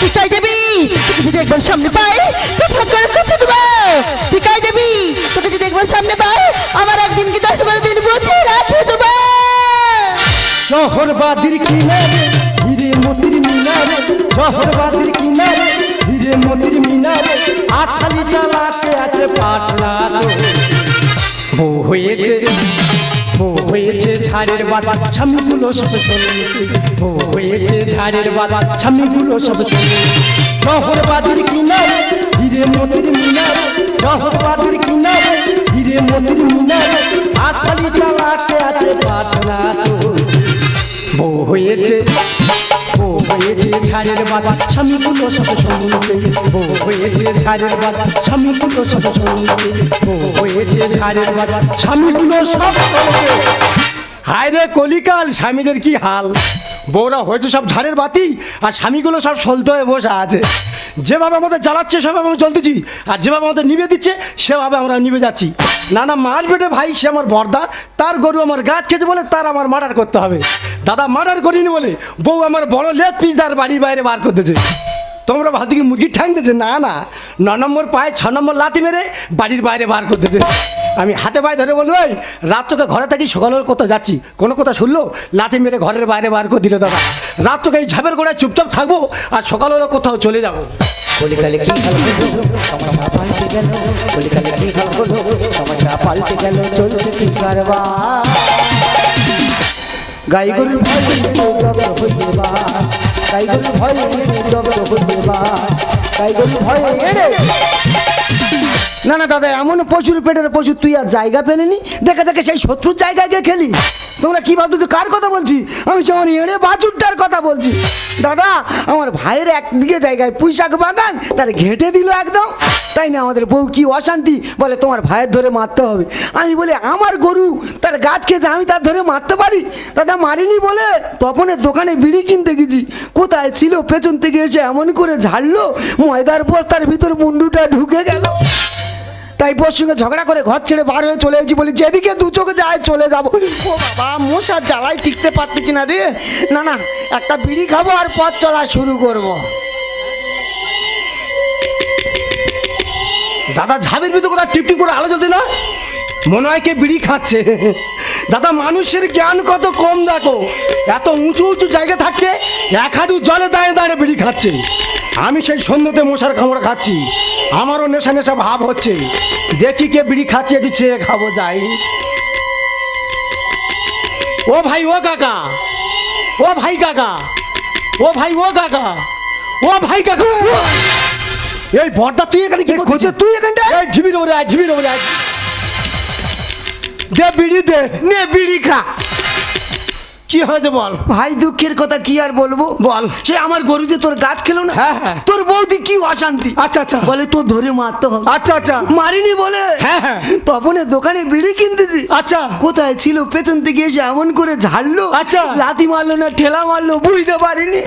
টিকাই দেবী তোকে যদি একবার সামনে পাই তো ভাগ্যের কাছে দেবো। টিকাই দেবী তোকে যদি একবার সামনে পাই, আমার একদিন কি দশ বারো দিন বুঝে রাখে দেবো। শহরবাদির কিনারে হিরে মতির মিনারে শহরবাদির কিনারে হিরে মতির মিনারে, আঠালি চালাতে আছে পাটনা বউ হয়েছে হয়েছে। ঝাড়ের বাবা স্বামীগুলো সব চলে বউ হয়েছে ঝাড়ের বাবা স্বামীগুলো সব চলে শহরবাদির কিনারে, হিরে মতির মিনারে শহরবাদির কিনারে, হিরে মতির মিনারে আঠালি চালাতে আছে পাটনা বউ হয়েছে বউ হয়েছে ঝাড়ের বাবা স্বামীগুলো সব শুনতে বউ হয়েছে ঝাড়ের বাবা স্বামীগুলো সব শুনতে বউ হয়েছে ঝাড়ের বাবা স্বামীগুলো সব শুনতে হায় রে কলিকাল, স্বামীদের কি হাল? বউরা হয়েছে সব ঝাড়ের বাতি, আর স্বামীগুলো সব সলতে হয়ে বসে আছে। যেভাবে আমাদের জ্বালাচ্ছে, সেভাবে আমরা চলতেছি আর যেভাবে আমাদের নিবে দিচ্ছে, সেভাবে আমরা নিবে যাচ্ছি। না না মাল বেটে ভাই, সে আমার বর্দা, তার গরু আমার গাছ খেতে বলে তার আমার মার্ডার করতে হবে। দাদা মার্ডার করিনি বলে বউ আমার বড় লেগ পিস তার বাড়ির বাইরে বার করতেছে। তোমরা ভাত কি মুরগির ঠ্যাং দিয়েছে? না না। ন নম্বর পায়ে, ছ নম্বর লাথি মেরে বাড়ির বাইরে বার করতেছে। আমি হাতে পায়ে ধরে বলব রাত তোকে ঘরে থাকি সকালে কোথাও যাচ্ছি। কোনো কথা শুনলো? লাথি মেরে ঘরের বাইরে বার করে দিল দাদা। রাত তোকে এই ঝাপের গোড়ায় চুপচাপ থাকব আর সকাল হলে কোথাও চলে যাব। গাই গরুর ভয় গাই গরুর ভয় গাই গরুর ভয় না না, দাদা, এমন প্রচুর পেটের প্রচুর, তুই আর জায়গা পেলেনি? দেখে দেখে সেই শত্রুর জায়গায় গিয়ে খেলি। তোমরা কি ভাবছ কার কথা বলছি? আমি যেমন এড়ে বাছুরটার কথা বলছি। দাদা, আমার ভাইয়ের এক বিঘে জায়গায় পুঁইশাক বাগান, তার ঘেঁটে দিল একদম। তাই না, আমাদের বউ কি অশান্তি? বলে, তোমার ভাইয়ের ধরে মারতে হবে। আমি বলি, আমার গরু তার গাছ খেয়েছে, আমি তার ধরে মারতে পারি? দাদা, মারিনি বলে, তপনের দোকানে বিড়ি কিনতে গেছি। কোথায় ছিল, পেছন থেকে এসে এমন করে ঝাড়লো, ময়দার বস্তার ভিতর মুন্ডুটা ঢুকে গেল। তাই বোর সঙ্গে ঝগড়া করে ঘর ছেড়ে বার হয়ে চলে এসেছি বলি, যেদিকে দু চোখে যায় চলে যাব। ও বাবা, মশার জ্বালায় টিকতে পারতেছি না রে। না না, একটা বিড়ি খাব আর পথ চলা শুরু করব। দাদা, ঝাবের ভিতরে করে টিপ টিপ করে আলো জ্বলতে না? মনে হয় কে বিড়ি খাচ্ছে। দাদা, মানুষের জ্ঞান কত কম দেখো। এত উঁচু উঁচু জায়গা থাকতে এক হাঁটু জলে দাঁড়িয়ে দাঁড়িয়ে বিড়ি খাচ্ছে। আমি সেই সন্ধ্যেতে মশার কামড় খাচ্ছি। আমারও নেশা নেশা ভাব হচ্ছে। দেখি কে বিড়ি খাচ্ছে একটু চেয়ে খাব যাই। ও ভাই ও কাকা। ও ভাই কাকা। ও ভাই ও কাকা। ও ভাই কাকা। এই বড়দা তুই এখানে কি করছিস? তুই এখানটা এই ঢিবির ওরে আয় ঢিবির ওরে আয়। দে বিড়ি দে নে বিড়ি খা। কি হয়েছে বল? ভাই দুঃখের কথা কি আর বলব? বল। সে আমার গরু যে তোর গাছ খেলো না হ্যাঁ, হ্যাঁ। তোর বৌদি কি অশান্তি? আচ্ছা আচ্ছা। বলে তোর ধরে মারতে হবে। আচ্ছা আচ্ছা। মারিনি বলে? হ্যাঁ, হ্যাঁ। তপনের দোকানে বিড়ি কিনতেছি। আচ্ছা। কোথায় ছিল পেছন থেকে এসে এমন করে ঝাড়লো? আচ্ছা। লাথি মারলো না ঠেলা মারলো বুঝতে পারিনি।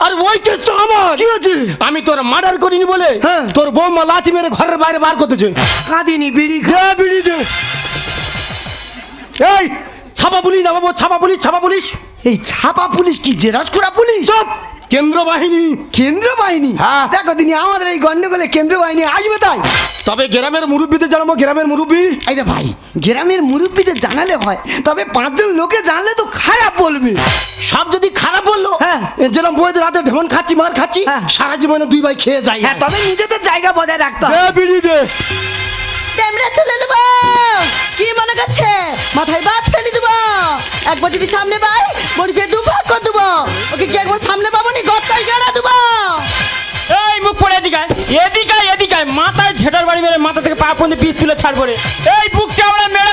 আর ওই কেস তো আমার। কি হয়েছে? আমি তোর মার্ডার করিনি বলে হ্যাঁ। তোর বৌমা লাথি মেরে ঘরের বাইরে বার করতেছে। কাঁদিনি বিড়ি খা দে বিড়ি দে। এই! ছাপা পুলিশ না বাবু ছাপা পুলিশ ছাপা পুলিশ। এই ছাপা পুলিশ কি জেরাস করা পুলিশ? সব কেন্দ্র বাহিনী। কেন্দ্র বাহিনী? হ্যাঁ। দেখো তিনি আমাদের এই গন্ডগোলে কেন্দ্র বাহিনী আসবে তাই। তবে গ্রামের মুরব্বীতে জানাব গ্রামের মুরব্বী। এই যে ভাই গ্রামের মুরব্বীদের জানালে হয় তবে পাঁচজন লোকে জানলে তো খারাপ বলবে। সব যদি খারাপ বলল হ্যাঁ। যেরকম বইদের হাতে ঢেমন খাচ্ছি মার খাচ্ছি হ্যাঁ। সারা জীবনে দুই ভাই খেয়ে যাই হ্যাঁ তবে নিজেদের জায়গা বজায় রাখতে হবে। দে দে। ক্যামেরা তুলে নেব। কি মনে করছে? মাথায় বাদ ফেলে দেবো। একবার যদি সামনে পাই বড়িতে দু ভাগ করে দেবো। ওকে কি একবার সামনে পাবো নি? গত্তায় গেড়া দেবো। এই মুখ পড়ে এদিকে আয়। এদিকায় আয়, মাথায় ঝেটার বাড়ি মেরে মাথা থেকে পা পর্যন্ত পিস তুলে ছাড় করে। এই বুক চাওড়া মেরে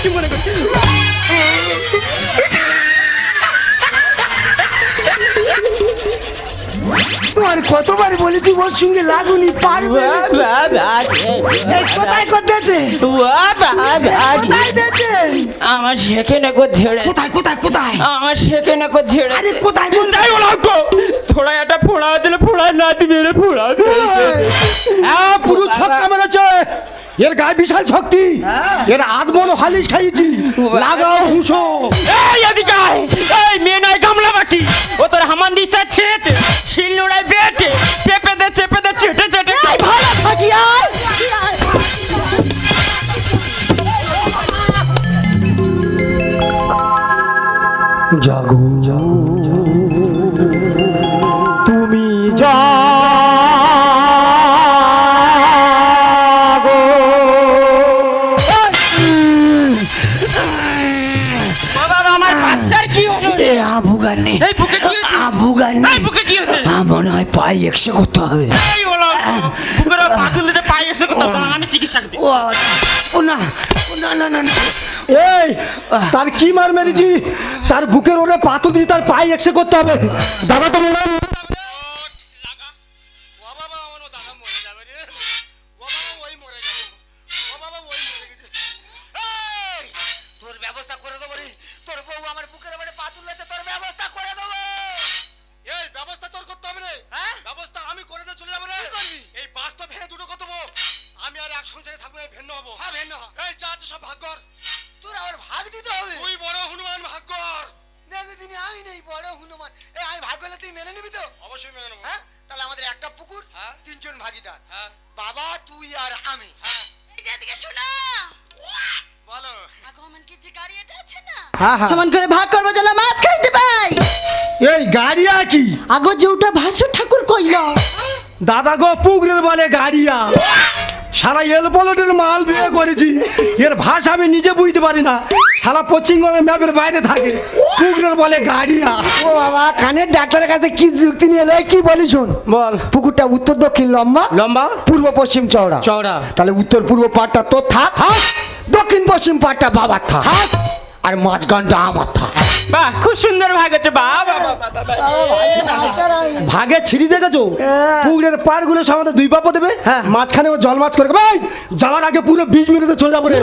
করছি মনে করছি তোমার কতবার বলি তুই ওর সঙ্গে লাগুনি পারবে কোথায় করতেছে? কোথায় দিয়েছে? আমার সেখানে কো ঝেড়ে কোথায় কোথায় কোথায়? আমার সেখানে কো ছেড়ে আরে কোথায় তাই বলো থোড়া একটা ফোড়া দিলে ফোড়া না দিবে রে ফোড়া। হ্যাঁ পুরো ছক্কা মেরেছে। এর গায়ে বিশাল শক্তি। এর আদমন হালিশ খাইয়েছি। লাগাও হুঁশো। এই এদিকে আয়। এই মেয়ে নয় গামলা বাটি। ও তোর হামান দিচ্ছে ছেতে শিল নোড়ায় বেটে। চেপে দে চেপে দে চেটে চেটে ভালো থাকি আর পাই একশো করতে হবে। পায়ে আমি চিকিৎসা করতে ও ও না ও না না না না। এই তার কি মার মেরেছি? তার বুকের ওরে পাথর দিয়ে তার পায়ে একসে করতে হবে। দাদা তো মনে এক সংসারে থাকব এই ভিন্ন হব। হ্যাঁ ভিন্ন হ। এই যা আছে সব ভাগ কর। তোর আবার ভাগ দিতে হবে? তুই বড় হনুমান ভাগ কর। দেখবি তিনি আমি নেই বড় হনুমান। এই আমি ভাগ করলে তুই মেনে নিবি তো? অবশ্যই মেনে নেব। হ্যাঁ? তাহলে আমাদের একটা পুকুর হ্যাঁ। তিনজন ভাগিদার। হ্যাঁ। বাবা তুই আর আমি। হ্যাঁ। এদিকে শোনো। বলো। আগমন কি যে গাড়ি এটা আছে না? হ্যাঁ হ্যাঁ। সমান করে ভাগ করব যেন মাছ খাইতে পাই। এই গাড়িয়া কি? আগো যেউটা ভাসুর ঠাকুর কইল। দাদা গো পুকুরের বলে গাড়িয়া সারা এলপলটের মাল বিয়ে করেছি। এর ভাষা আমি নিজে বুঝতে পারি না। সারা পশ্চিমবঙ্গের ম্যাপের বাইরে থাকে। পুকুরের বলে গাড়িয়া। ও বাবা কানের ডাক্তারের কাছে কি যুক্তি নিয়ে এলো? এই কি বলি শোন। বল। পুকুরটা উত্তর দক্ষিণ লম্বা লম্বা? পূর্ব পশ্চিম চওড়া। চওড়া। তাহলে উত্তর পূর্ব পাটটা তোর থাক। দক্ষিণ পশ্চিম পাটটা বাবার থাক। আর মাঝখানটা আমার থাক। বাহ খুব সুন্দর ভাগ হচ্ছে বাবা ভাগে ছিড়ি দেখেছ? হ্যাঁ। পুকুরের পাড়গুলো সামনে দুই পাপো দেবে। হ্যাঁ। মাঝখানে ও জল মাছ করে ভাই যাওয়ার আগে পুরো বিশ মিনিটে চলে যাব রে।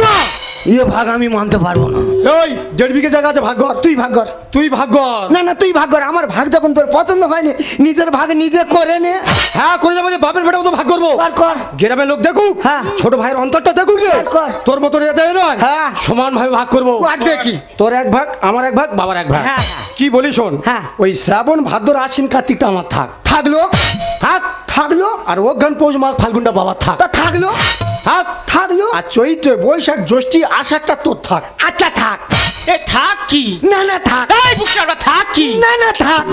ইয়ে ভাগ আমি মানতে পারব না। ওই দেড় বিঘে জায়গা আছে ভাগ্য তুই ভাগ তুই ভাগ্য না না তুই ভাগ আমার ভাগ যখন তোর পছন্দ হয়নি নিজের ভাগ নিজে করে নে। হ্যাঁ করে যাব যে বাপের বেটা মতো ভাগ করব। কর কর। গ্রামের লোক দেখুক। হ্যাঁ। ছোট ভাইয়ের অন্তরটা দেখুক রে। কর। তোর মতো রেতে নয়। হ্যাঁ। সমান ভাবে ভাগ করব। কর দেখি। তোর এক ভাগ আমার এক ভাগ বাবার হ্যাঁ, হ্যাঁ। কি বলি শোন হ্যাঁ। ওই শ্রাবণ ভাদ্র আশ্বিন কার্তিকটা আমার থাক। থাকল? থাক থাকল আর অজ্ঞান পৌষ মাঘ ফাল্গুনটা বাবার থাক। তা থাকল? থাক থাকল আর চৈত্র বৈশাখ জ্যৈষ্ঠী আষাঢ়টা তোর থাক। আচ্ছা থাক। এ থাক কি? না না থাক। এই বুকটা থাক কি? না না থাক।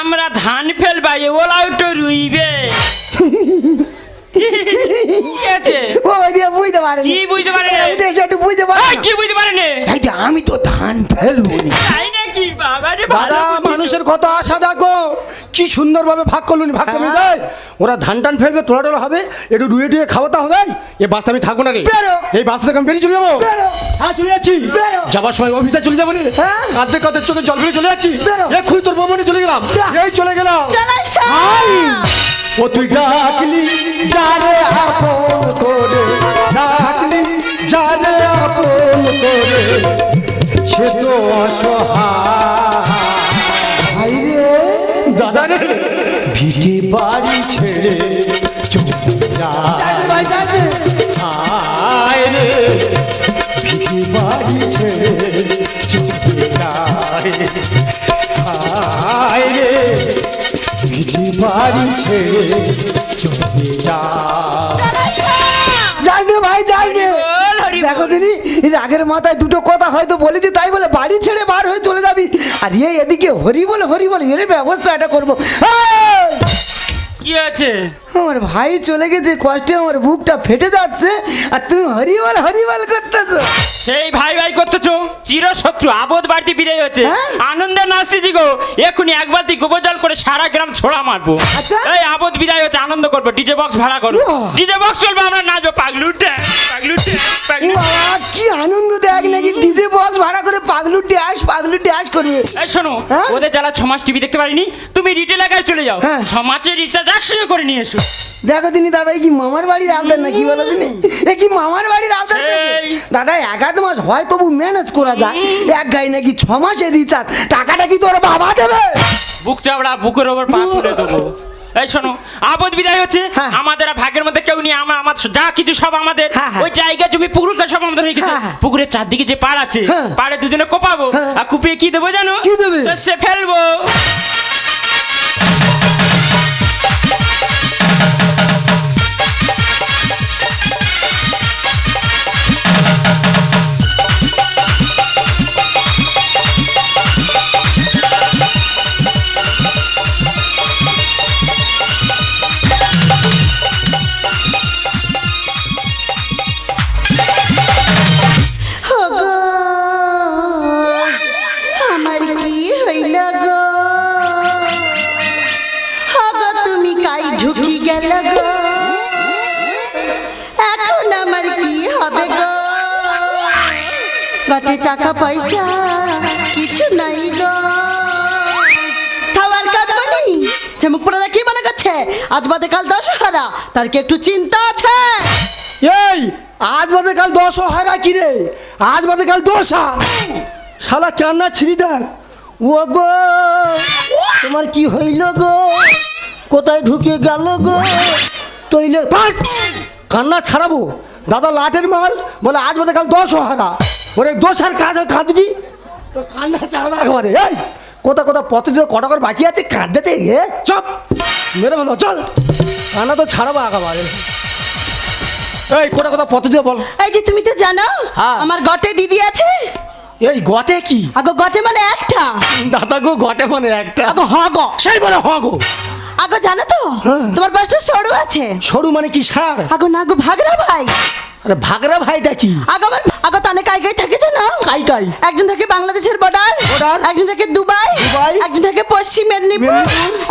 আমরা ধান ফেলবাই ওলাও তো রুইবে। কি আছে? ও ওই দিয়ে বুঝতে পারে কি বুঝতে পারে? বুঝতে পারে কি বুঝতে পারেনি? এই যে আমি তো ধান ফেলব নি। তাই নাকি? বাবা রে দাদা মানুষের কত আশা দেখো। কি সুন্দর ভাবে ভাগ করলুন ভাগ হ্যাঁ। যায় ওরা ধান টান ফেলবে তোলা টোলা হবে একটু রুয়ে টুয়ে খাওয়াতে হবে এ বাসটা আমি থাকব না রে। এই বাস থেকে আমি বেরিয়ে চলে যাব। হ্যাঁ চলে যাচ্ছি। বেরো। যাবার সময় অফিসে চলে যাব রে হ্যাঁ। কাঁদতে কাঁদতে চোখে জল ফেলে চলে যাচ্ছি। এক্ষুনি তোর বমনে চলে গেলাম। এই চলে গেলাম। চালাই ও তুই ডাকলি যারে আপন করে ডাকলি যারে আপন করে সে তো অসহায়। রে। দাদা রে ভিটে বাড়ি ছেড়ে আয় রে ভিটে বাড়ি ছেড়ে চলে যায়। আয় রে ভিটে বাড়ি ছেড়ে চলে যা আগের মাথায় দুটো কথা হয়তো বলেছি, তাই বলে বাড়ি ছেড়ে বার হয়ে চলে যাবি আর এই এদিকে হরি বলে হরি বলে, এর ব্যবস্থা এটা করব এই! কি আছে? আমার ভাই চলে গেছে কষ্টে আমার বুকটা ফেটে যাচ্ছে আর তুমি হরিবল হরিবল করতেছো। সেই ভাই ভাই করতেছো? চির শত্রু আবদ বাড়তি বিদায় হচ্ছে হ্যাঁ? আনন্দের নাস্তি গো এক্ষুনি এক বালতি গোবর জল করে সারা গ্রাম ছোড়া মারবো। আচ্ছা। এই আবদ বিদায় হচ্ছে আনন্দ করব। ডিজে বক্স ভাড়া করো। ডিজে বক্স চলবে আমরা নাচবো। পাগলু ড্যান্স পাগলু ড্যান্স পাগলু বাবা কি আনন্দ দেখ নাকি? ডিজে বক্স ভাড়া করে পাগলু ড্যাশ পাগলু ড্যাশ করবে। এই শোনো হ্যাঁ? ওদের যারা ছ মাস টিভি দেখতে পারিনি? তুমি রিটেল এলাকায় চলে যাও। হ্যাঁ। ছ রিচার্জ একসঙ্গে করে নিয়ে এসো। দেখো তিনি দাদা কি মামার বাড়ির আবদার না কি বলো তিনি? এ কি মামার বাড়ির আবদার দাদা এক আধ মাস হয় তবু ম্যানেজ করা যায়। এক গাই নাকি ছ মাসের রিচার্জ টাকাটা কি তোর বাবা দেবে? বুক চাপড়া বুকের ওপর পা তুলে দেবো। এই শোনো আবদ বিদায় হচ্ছে। হ্যাঁ। আমাদের ভাগের মধ্যে কেউ নেই। আমরা আমার যা কিছু সব আমাদের। হ্যাঁ, হ্যাঁ। ওই জায়গা জমি পুকুর সব আমাদের হয়ে গেছে। পুকুরের চারদিকে যে পাড় আছে। পাড়ে দুজনে কোপাবো। আর কুপিয়ে কি দেবো জানো? কি দেবে? সে ফেলব। গেল গো। এখন আমার কি হবে গো? গটে টাকা পয়সা কিছু নাই গো। খাওয়ার কাঁদবানি সে মুখ পড়ারা কি মনে করছে? আজ বাদে কাল দশহারা, তার কি একটু চিন্তা আছে? এই, আজ বাদে কাল দশ কি রে? আজ বাদে কাল দশা শালা কান্না ছিড়ি দেখ। ও গো তোমার কি হইল গো? কোথায় ঢুকে গেল গো? তৈলে! কান্না ছাড়াবো। দাদা লাটের মাল বলে আজ বাদে কাল দশ হারা ওরে দোষ আর কাজ কাঁদছি। তো কান্না ছাড়াবো একেবারে। এই কোথা কোথা পথে যে কটা করে বাকি আছে কাঁদতেছে এ? চপ! মেরে বলো চল। কান্না তো ছাড়াবো একেবারে। এই কোথা কোথা পথে দিয়ে বল। এই যে তুমি তো জানো হ্যাঁ। আমার গটে দিদি আছে। এই গটে কি? আগো গটে মানে একটা। দাদা গো গটে মানে একটা। আগো হ গো। সেই বলে হ গো। আগো জানো তো? হ্যাঁ। তোমার বাসটা সরু আছে। সরু মানে কি সার? আগো না গো ভাগরা ভাই। আরে ভাগরা ভাইটা কি আগো আমার আগো তানে কাই কাই থাকে জানো কাই কাই একজন থাকে বাংলাদেশের বর্ডার Border? একজন থাকে দুবাই দুবাই? একজন থাকে পশ্চিম মেদিনীপুর?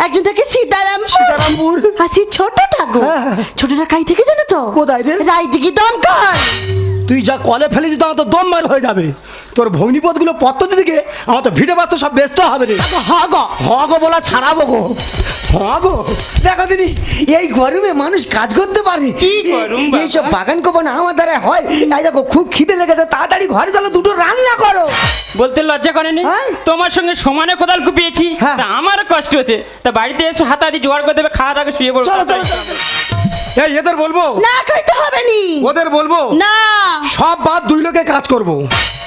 একজন থাকে সীতারাম সীতারামপুর? হাসি ছোটটা গো হ্যাঁ। ছোটটা কাই থেকে জানো তো কোথায় রে? রায়দিঘি দমকল তুই যা কলে ফেলে দিত আমার তো দম মার হয়ে যাবে তোর ভগ্নিপথগুলো পত্র দিকে আমার তো ভিড়ে বাচ্চা সব ব্যস্ত হবে রে আগো হ গো হ গো বলা ছাড়াবো গো হ গো দেখো দিদি এই গরমে মানুষ কাজ করতে পারে কি গরম? এইসব বাগান কোপন আমার দ্বারা হয়? এই দেখো খুব খিদে লেগেছে তাড়াতাড়ি ঘরে চলো দুটো রান্না করো। বলতে লজ্জা করেনি? হ্যাঁ? তোমার সঙ্গে সমানে কোদাল কুপিয়েছি আমার আমারও কষ্ট হচ্ছে। তা বাড়িতে এসে হাতাহাতি জোগাড় করে দেবে খাওয়া দাওয়া শুয়ে পড়ো। চলো চলো চলো। এই এদের বলব? না কইতে হবে নি। ওদের বলব? না। সব বাদ দুই লোকে কাজ করব।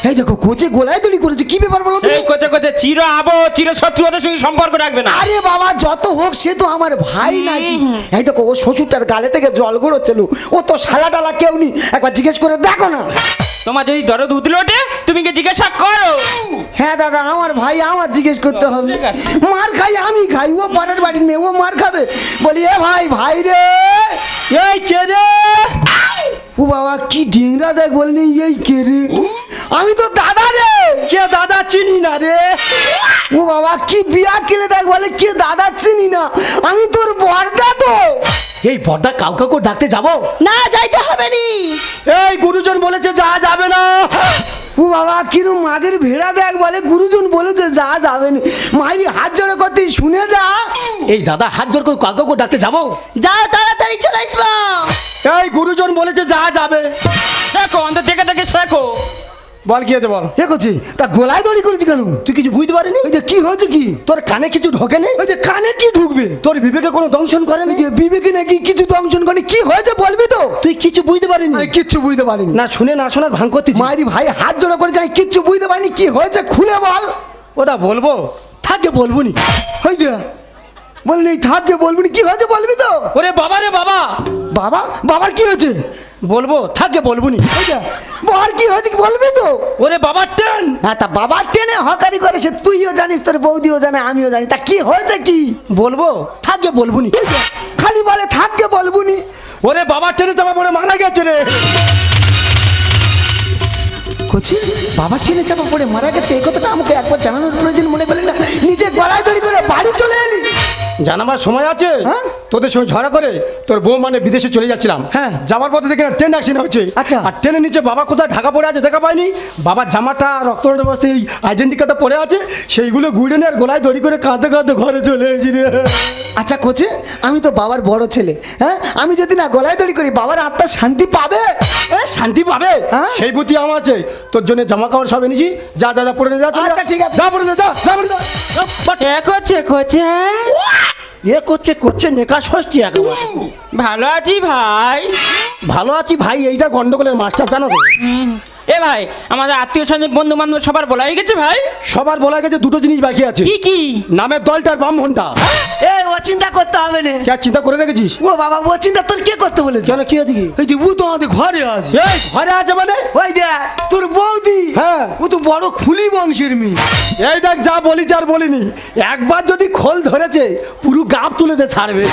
এই দেখো কোচে গোলায় দড়ি করেছে কি ব্যাপার বলো এই কোচে কোচে চির আবো চির শত্রু ওদের সঙ্গে সম্পর্ক রাখবে না। আরে বাবা যত হোক সে তো আমার ভাই নাকি। এই দেখো ও শ্বশুরটার গালে থেকে জল গড়োচ্ছিল ও তো শালা টালা কেউ নি একবার জিজ্ঞেস করে দেখো না। তোমার যদি দরদ উতলে ওঠে তুমি কি জিজ্ঞাসা করো? হ্যাঁ দাদা আমার ভাই আমার জিজ্ঞেস করতে হবে। মার খাই আমি খাই ও পাড়ার বাড়ির মেয়ে ও মার খাবে। বলি এ ভাই ভাই রে এই কে রে? ও বাবা কি ডিংরা দেখ বলনি? এই কে রে? আমি তো দাদা রে। কে দাদা চিনি না রে? ও বাবা কি বিয়া কেলে দেখ বলে? কে দাদা চিনি না? আমি তোর বর্দা তো। এই বর্দা কাউ কাউকে ডাকতে যাব? না যাইতে হবে নি। এই গুরুজন বলেছে যা যাবে না। ও বাবা কিরম মাদের ভেড়া দেখ বলে গুরুজন বলেছে যা যাবে না মাইরি হাত জোড়ে করতে শুনে যা। এই দাদা হাত জোড় করে কাউ কো ডাকতে যাব? যাও তাড়াতাড়ি চলে আসব। এই গুরুজন বলেছে যা যাবে। দেখো অন্তর থেকে থেকে শেখো। বল কি হতে বল? এ করছি তা গোলায় দড়ি করেছি কেন? তুই কিছু বুঝতে পারিনি? ওই যে কি হয়েছে কি? তোর কানে কিছু ঢোকে নেই ওই যে কানে কি ঢুকবে? তোর বিবেকে কোনো দংশন করে যে বিবেকে নাকি কিছু দংশন করে কি হয়েছে বলবি তো? তুই কিছু বুঝতে পারিনি? কিচ্ছু বুঝতে পারিনি। না শুনে না শোনার ভাঙ করতেছি। মায়েরি ভাই হাত জোড়া করে যাই কিচ্ছু বুঝতে পারিনি। কি হয়েছে? খুলে বল। ওটা বলব? থাকে বলব নি ওই যে বললি থাকবে বলবি না, কি হয়েছে বলবি তো? ওরে বাবা রে বাবা! বাবা? বাবার কি হয়েছে? বলব? থাকে বলব নি বর কি হয়েছে কি বলবি তো? ওরে বাবার ট্রেন হ্যাঁ তা বাবার টেনে হকারি করে সে তুইও জানিস তোর বৌদিও জানে আমিও জানি। তা কি হয়েছে কি? বলব? থাকে বলব নি খালি বলে থাকবে বলবুনি। ওরে বাবার ট্রেনে চাপা পড়ে মারা গেছে রে। কচি বাবা ট্রেনে চাপা পড়ে মারা গেছে এই কথাটা আমাকে একবার জানানোর প্রয়োজন মনে করলি না। নিজে গলায় দড়ি করে বাড়ি চলে এলি। জানাবার সময় আছে হ্যাঁ? তোদের সঙ্গে ঝগড়া করে তোর বউ মানে বিদেশে চলে যাচ্ছিলাম হ্যাঁ। যাওয়ার পথে দেখে ট্রেন অ্যাক্সিডেন্ট হচ্ছে আচ্ছা। আর ট্রেনের নিচে বাবা কোথায় ঢাকা পড়ে আছে দেখা পাইনি বাবার জামাটা রক্ত বসে এই আইডেন্টি কার্ডটা পড়ে আছে সেইগুলো ঘুরে নিয়ে আর গলায় দড়ি করে কাঁদতে কাঁদতে ঘরে চলে এসেছি আচ্ছা কোচে আমি তো বাবার বড় ছেলে হ্যাঁ আমি যদি না গলায় দড়ি করি বাবার আত্মা শান্তি পাবে শান্তি পাবে হ্যাঁ? সেই বুদ্ধি আমার আছে তোর জন্য জামা কাপড় সব এনেছি যা যা যা পরে নে, যা। আচ্ছা, ঠিক আছে। যা পরে যা যা পরে যা। করছে করছে এ করছে করছে নেকাশ হচ্ছে একেবারে। ভালো আছি ভাই। ভালো আছি ভাই এইটা গন্ডগোলের মাস্টার জানো তো। এ ভাই আমাদের আত্মীয় স্বজন বন্ধু বান্ধব সবার বলা হয়ে গেছে ভাই? সবার বলা গেছে দুটো জিনিস বাকি আছে। কি কি? নামের দলটার ব্রাহ্মণটা ও চিন্তা করতে হবে না। কে চিন্তা করে রেখেছিস ও বাবা ও চিন্তা তোর কে করতে বলেছে? কেন কি হয়েছে কি এই যে ও তো আমাদের ঘরে আছে। এই ঘরে আছে মানে? ওই দেখ তোর বৌদি। হ্যাঁ। ও তো বড় খুলি বংশের মেয়ে। এই দেখ যা বলি আর বলিনি। একবার যদি খোল ধরেছে পুরো গাপ তুলে দে ছাড়বে।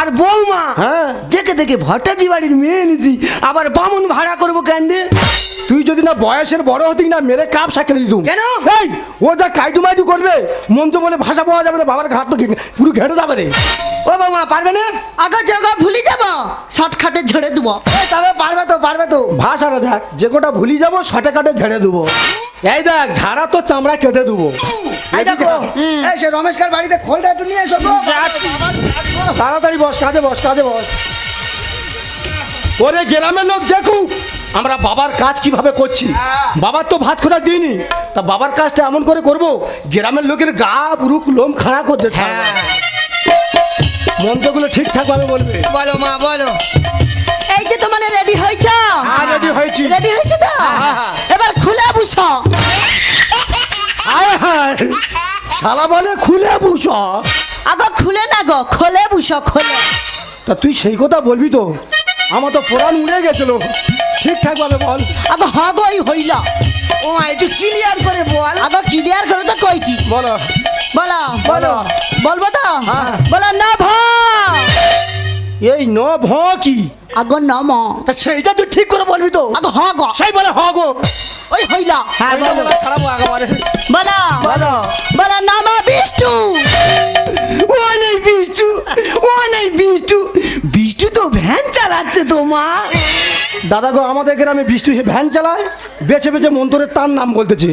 আর বৌমা হ্যাঁ। দেখে দেখে ভট্টাজি বাড়ির মেয়ে এনেছি। আবার বামন ভাড়া করব কেন তুই যদি না বয়সের বড় হতি না মেরে কাপ সাকেলে দিতুম। কেন? এই ও যা কাইটু মাইটু করবে মন্ত্র বলে ভাষা পাওয়া যাবে না বাবার ঘাট তো পুরো ঘেটে যাবে রে। ও বাবা পারবে না? আগা জায়গা ভুলে যাব। শর্টকাটে ঝেড়ে দেবো। এই তবে পারবে তো পারবে তো। ভাষাটা দেখ যে কোটা ভুলি যাব শটে কাটে ঝেড়ে দেবো। এই দেখ ঝাড়া তো চামড়া কেটে দেবো। এই দেখো এই সে রমেশকার বাড়িতে খোলটা একটু নিয়ে এসো গো। তাড়াতাড়ি বস কাজে বস কাজে বস। ওরে গ্রামের লোক দেখুক। আমরা বাবার কাজ কীভাবে করছি? বাবার তো ভাত খোরা দিইনি। তা বাবার কাজটা এমন করে করব গ্রামের লোকের গা রুক লোম খাড়া করতে ছাড়বো মন্ত্রগুলো ঠিকঠাক ভাবে বলবে। বলো মা বলো। এই যে তোমার রেডি হয়েছ? হ্যাঁ, ready হয়েছি। রেডি হয়েছে তো? হ্যাঁ, হ্যাঁ। এবার খুলে বুঝো। আয় হায়। শালা বলে খুলে বুঝ। আগো খুলে না গো খোলে বুঝো খোলে। তা তুই সেই কথা বলবি তো? আমার তো পোড়ান উড়ে গেছিল। ঠিকঠাক ভাবে বল। আগো হগই হইল। ও মা একটু ক্লিয়ার করে বল। আগো ক্লিয়ার করে তো কইটি বলো। বলো বলো। বলব তো? হ্যাঁ। বলো না ভ এই ন ভ কি? আগো নম। তা সেইটা তুই ঠিক করে বলবি তো। আগো হ গো সেই বলে হ গো ওই হইলা। হ্যাঁ বলো। বলে ছাড়াবো একেবারে বলো। বলো। বলো নাম বিষ্ণু ও নেই বিষ্টু। ও নেই বিষ্টু। বিষ্টু তো ভ্যান চালাচ্ছে তো মা। দাদা গো আমাদের গ্রামে বৃষ্টি ভ্যান চালায় বেছে বেছে মন্ত্রের তার নাম বলতেছে।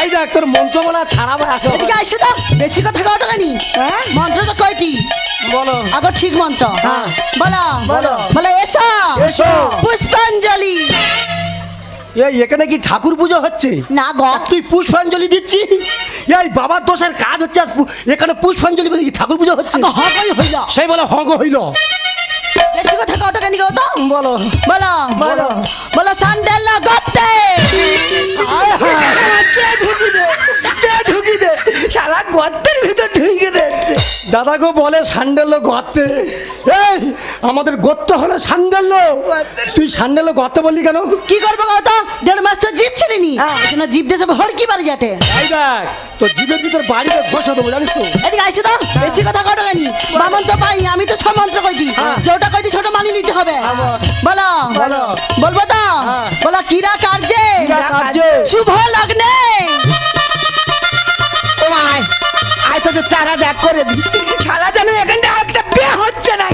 এই দেখ তোর মন্ত্র বলা ছাড়াবো। এদিকে আইসে তো বেশি কথা কাটো কেনি? হ্যাঁ? মন্ত্র তো কয়টি? বলো। আগো ঠিক মন্ত্র। হ্যাঁ। বলো। বলো। বলো এসো। এসো। পুষ্পাঞ্জলি। এই এখানে কি ঠাকুর পুজো হচ্ছে? না গো। তুই পুষ্পাঞ্জলি দিচ্ছি? এই বাবার দোষের কাজ হচ্ছে আর এখানে পুষ্পাঞ্জলি বলে কি ঠাকুর পুজো হচ্ছে? হগই হইল। সেই বলে হগ হইল। বেশি কথা কত কেন কেউ তো। বলো বলো বলো। বলো। স্যান্ডেল গতে কে ঢুকি দে কে ঢুকি দে? সারা গর্তের ভিতর ঢুকে দিচ্ছে দাদা গো বলে সান্ডেল গর্তে। এই আমাদের গর্ত হলো সান্ডেল তুই সান্ডেল গর্তে বললি কেন? কি করব গো তো? দেড় মাস তো জিপ ছিলিনি হ্যাঁ। এখানে জিপ দেশে হড়কি বাড়ি যাটে। এই দেখ তোর জীবের ভিতর বাড়িতে ঘষা দেবো জানিস তো? এদিকে আইসো তো বেশি কথা কাটো কেনি? বামন তো পাই আমি তো সব মন্ত্র কইছি যেটা কইছি ছোট মানি নিতে হবে। বলো। বলো। বলব তো? হ্যাঁ। বলো কিরা কার্যে? কিরা কার্যে। শুভ লগ্নে। ও মা আয় তোদের চারা দেখ করে দিই। সারা যেন এখানটা একটা বিয়ে হচ্ছে না।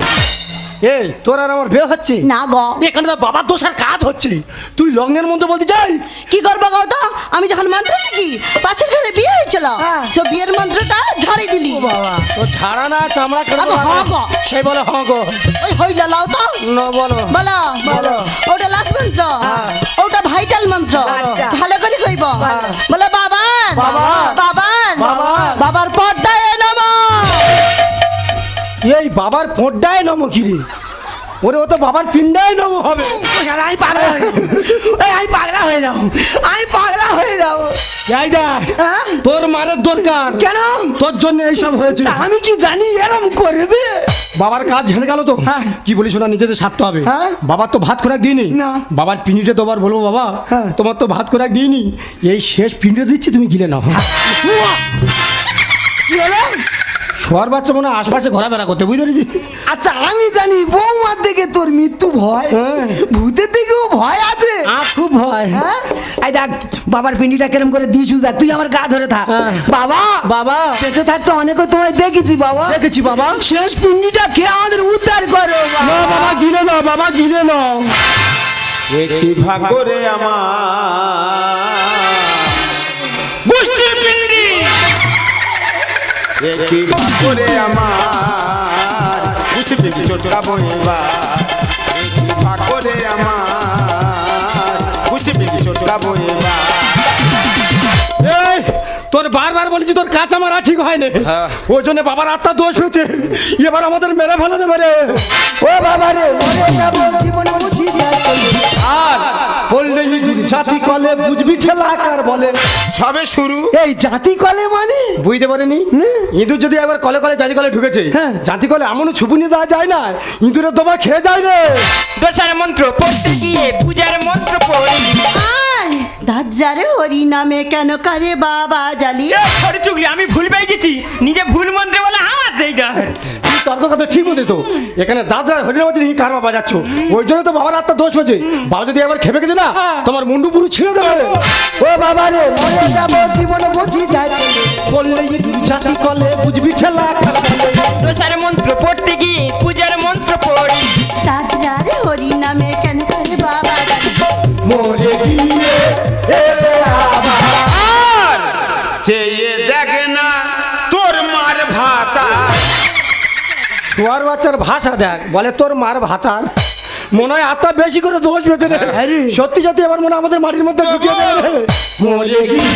এই তোর আর আমার বিয়ে হচ্ছে? না গো। এখানে তো বাবার দোষের কাজ হচ্ছে? তুই লগ্নের মধ্যে বলতে চাই? কি করব গো তো? আমি যখন মন্ত্র শিখি পাশের ঘরে বিয়ে হয়েছিল। হ্যাঁ। সে বিয়ের মন্ত্রটা ঝাড়ি দিলি। বাবা। তো ছাড়া না চামড়া কেটে আগো দেবো। হ গো। সেই বলে হ গো। ওই হইলা লাও তো। না বলো। বলো। বলো। ওটা লাস্ট মন্ত্র। ওটা ভাইটাল মন্ত্র। আচ্ছা। ভালো করে কইব। বলো বাবার। বাবার। বাবার। বাবার। নম এই বাবার ফোঁটায় নম কিরে। ওরে ও তো বাবার পিণ্ডায় নম হবে। আমি পাগলা হয়ে এই আমি পাগলা হয়ে যাও আমি পাগলা হয়ে যাও এই দেখ? তোর মারের দরকার। কেন? তোর জন্য এইসব হয়েছে। আমি কি জানি এরম করবে? বাবার কাজ ঝেড়ে গেল তো। হ্যাঁ। কি বলি শোনা নিজেদের সারতে হবে। হ্যাঁ। বাবার তো ভাত খোরাক দিইনি। না। বাবার পিন্ডিটা তোমার বলব বাবা। হ্যাঁ। তোমার তো ভাত খোরাক দিইনি। এই শেষ পিন্ডিটা দিচ্ছি তুমি গিলে নাও। কি হলো? শোয়ার বাচ্চা মনে হয় আশপাশে ঘোরাফেরা করতে বুঝতে পেরেছি আচ্ছা আমি জানি বৌমার দিকে তোর মৃত্যু ভয় হ্যাঁ। ভূতের দিকেও ভয় আছে। আর খুব ভয়। হ্যাঁ? এই দেখ বাবার পিন্ডিটা কেরম করে দিয়েছু দেখ তুই আমার গা ধরে থাক। হ্যাঁ। বাবা! বাবা! বেঁচে থাকতে অনেকে তোমায় দেখেছি বাবা। দেখেছি বাবা। শেষ পিন্ডিটা খেয়ে আমাদের উদ্ধার করো না বাবা বাবা গিলে নাও বাবা গিলে নাও। একটি ভাগরে আমার? একটি ভাগরে আমার বুঝতে চটকাবো এবার আমার তোর বারবার বলেছি তোর কাজ আমার আর ঠিক হয়নি। হ্যাঁ। ওই জন্য বাবার আত্মা দোষ হয়েছে। এবার আমাদের মেরে ফেলে দেবে রে ও বাবা রে। জীবনে আর বললে ইঁদুর জাতি কলে বুঝবি ঠেলা কার বলে? সবে শুরু। এই জাতি কলে মানে? বুঝতে পারেনি? ইঁদুর যদি একবার কলে কলে জাতি কলে ঢুকেছে হ্যাঁ। জাতি কলে এমনও ছুপুনি দেওয়া যায় না ইঁদুরের দবা খেয়ে যায় রে দোষার মন্ত্র পড়তে গিয়ে পূজার মন্ত্র পড়ি। দাদরারে হরি নামে কেন করে বাবা জালি? এ, সরে চুগলি আমি ভুল পেয়ে গেছি। নিজে ভুল মন্ত্রে বলে আমার জায়গা তুই তর্ক কথা ঠিক মতো তো। এখানে দাদরা মধ্যে তুমি কারবা বাজাচ্ছ ওই জন্য তো বাবার আত্মা দোষ হয়েছে। বাবা যদি একবার খেপে গেছে না তোমার মুন্ডু পুরো ছিঁড়ে দেবে। ও বাবা রে মরে যাব জীবনে বুঝি যায় বললে জাতি কলে বুঝবি ঠেলা দোষার মন্ত্র পড়তে গিয়ে পূজার মন্ত্র পড়ি। দাদরারে হরি নামে কেন করে বাবা মরে গিয়ে চেয়ে দেখ না তোর মার ভাতা। শোয়ার বাচ্চার ভাষা দেখ বলে তোর মার ভাতার। মনে হয় আত্মা বেশি করে দোষ পেতে রে। সত্যি সত্যি এবার মনে হয় আমাদের মাটির মধ্যে ঢুকিয়ে দেবে। মরে গিয়ে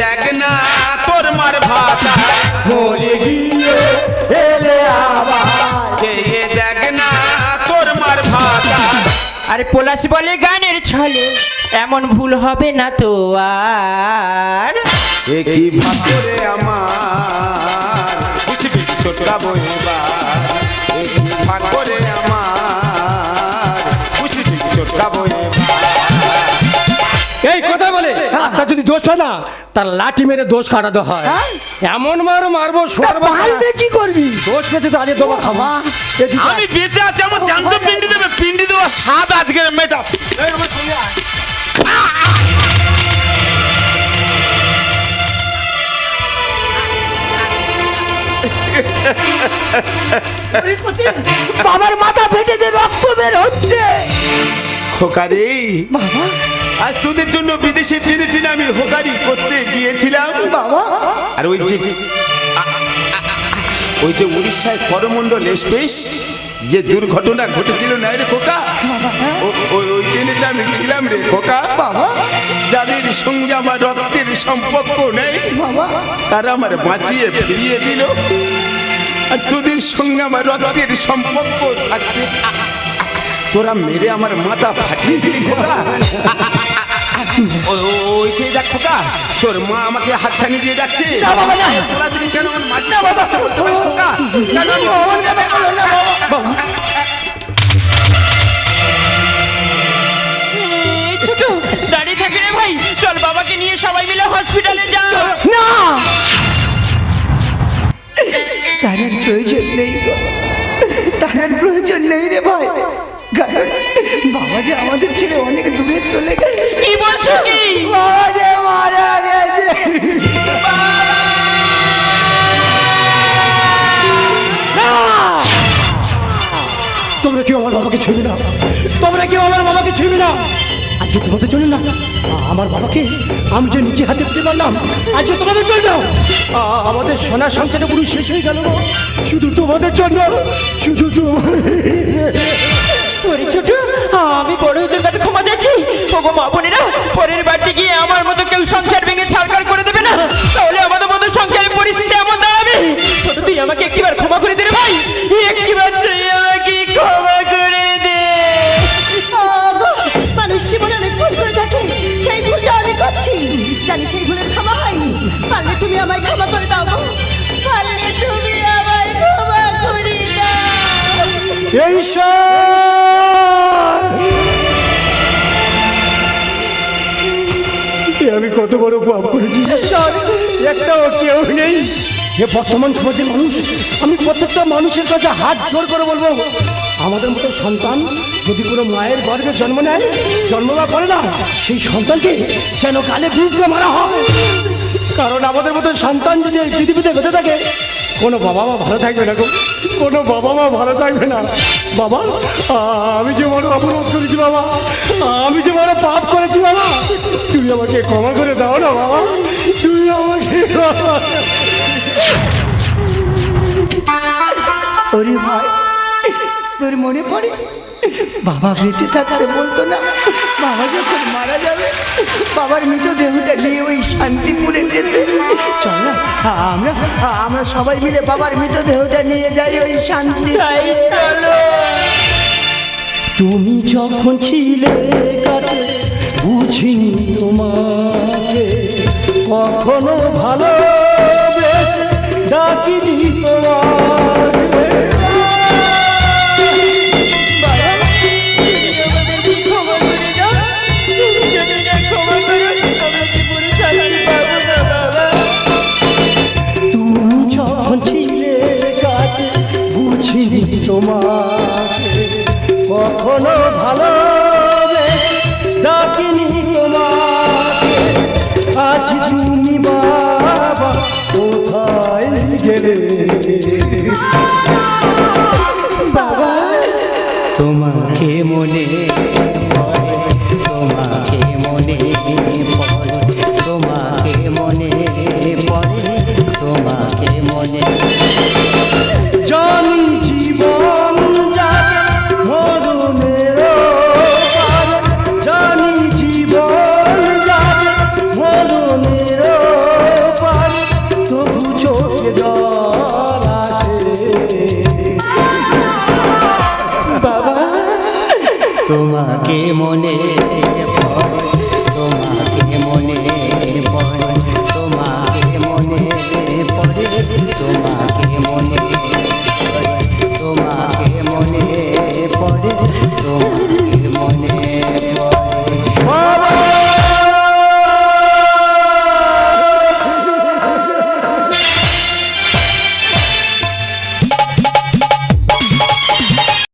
দেখ না তোর মার ভাতা মরে গিয়ে এলে আবার। দেখ না তোর মার ভাতা আরে পলাশ বলে গানের ছলে এমন ভুল হবে না তো আর। একই ভাগরে আমার? বুঝবি চটকাবো আমার। এই কথা বলে আত্মা যদি দোষ হয় না তার লাঠি মেরে দোষ কাটাতে হয়। এমন মার মারবো শোয়ার কি করবি? দোষ পেতে তো আজকে তোমার খাবা আমি বেঁচে আছি আমার জ্যান্ত পিন্ডি দেবে পিন্ডি দেওয়া স্বাদ আজকে মেটা বাবার মাথা ফেটে যে রক্ত বের হচ্ছে। খোকারে আজ তোদের জন্য বিদেশে ছেড়েছিলাম আমি হোকারি করতে গিয়েছিলাম। বাবা। আর ওই যে ওই যে উড়িষ্যায় করমণ্ডল এক্সপ্রেস যে দুর্ঘটনা ঘটেছিল না রে খোকা? ওই ওই ট্রেনেতে আমি ছিলাম রে খোকা। বাবা। যাদের সঙ্গে আমার রক্তের সম্পর্ক নেই বাবা। তারা আমার বাঁচিয়ে ফিরিয়ে দিল। আর তোদের সঙ্গে আমার রক্তের সম্পর্ক আ- তোরা মেরে আমার মাথা ফাটিয়ে দিলি খোকা। ও- ও- ওই যে দেখ খোকা? তোর মা আমাকে হাত ছানি দিয়ে যাচ্ছে। তোরা যদি কেন আমার মাটি খোকা। ছোট দাঁড়িয়ে থাকে রে ভাই। চল বাবাকে নিয়ে সবাই মিলে হসপিটালে যা না! তার আর প্রয়োজন নেই গো। তার আর প্রয়োজন নেই রে ভাই। কারণ বাবা যে আমাদের ছেড়ে অনেক দূরে চলে গেছে কি বলছো কি? বাবা যে মারা গেছে। তোমরা কেউ আমার বাবাকে ছুঁবি না তোমরা কেউ আমার বাবাকে ছুঁবি না আজকে তোমাদের জন্য না আমার বাবাকে আমি যে নিজে হাতে দিতে পারলাম আজকে তোমাদের জন্য। আমাদের সোনার সংসারে পুরো শেষ হয়ে গেল শুধু তোমাদের জন্য, শুধু তোমার ছোট, আমি বড় হুজুর কাছে ক্ষমা যাচ্ছি ওগো মা বোনেরা, পরের বাড়িতে গিয়ে আমার মতো কেউ সংসার ভেঙে ছাড়কার করে দেবে না। তাহলে আমাদের মতো সংসারের পরিস্থিতি বড় পাপ করেছি একটাও কেউ নেই। যে বর্তমান সমাজের মানুষ আমি প্রত্যেকটা মানুষের কাছে হাত জোর করে বলব আমাদের মতো সন্তান যদি কোনো মায়ের গর্ভে জন্ম নেয় জন্মলা করে না সেই সন্তানকে যেন কালে বুঝতে মারা হয়। কারণ আমাদের মতো সন্তান যদি এই পৃথিবীতে বেঁচে থাকে, কোনো বাবা মা ভালো থাকবে না কোনো বাবা মা ভালো থাকবে না। বাবা, আমি যে বড় অপরাধ করেছি বাবা, আমি যে বড় পাপ করেছি বাবা, তুমি আমাকে ক্ষমা করে দাও না বাবা, তুমি আমাকে ভাই তোর মনে পড়ে? বাবা বেঁচে থাকতে বলতো না। বাবা যখন মারা যাবে বাবার মৃতদেহটা নিয়ে ওই শান্তিপুরে যেতে। চল না আমরা আমরা সবাই মিলে বাবার মৃতদেহটা নিয়ে যাই ওই শান্তি তুমি যখন ছিলে কাছে বুঝিনি তোমাকে। কখনো ভালো ডাকিনি তোমাকে।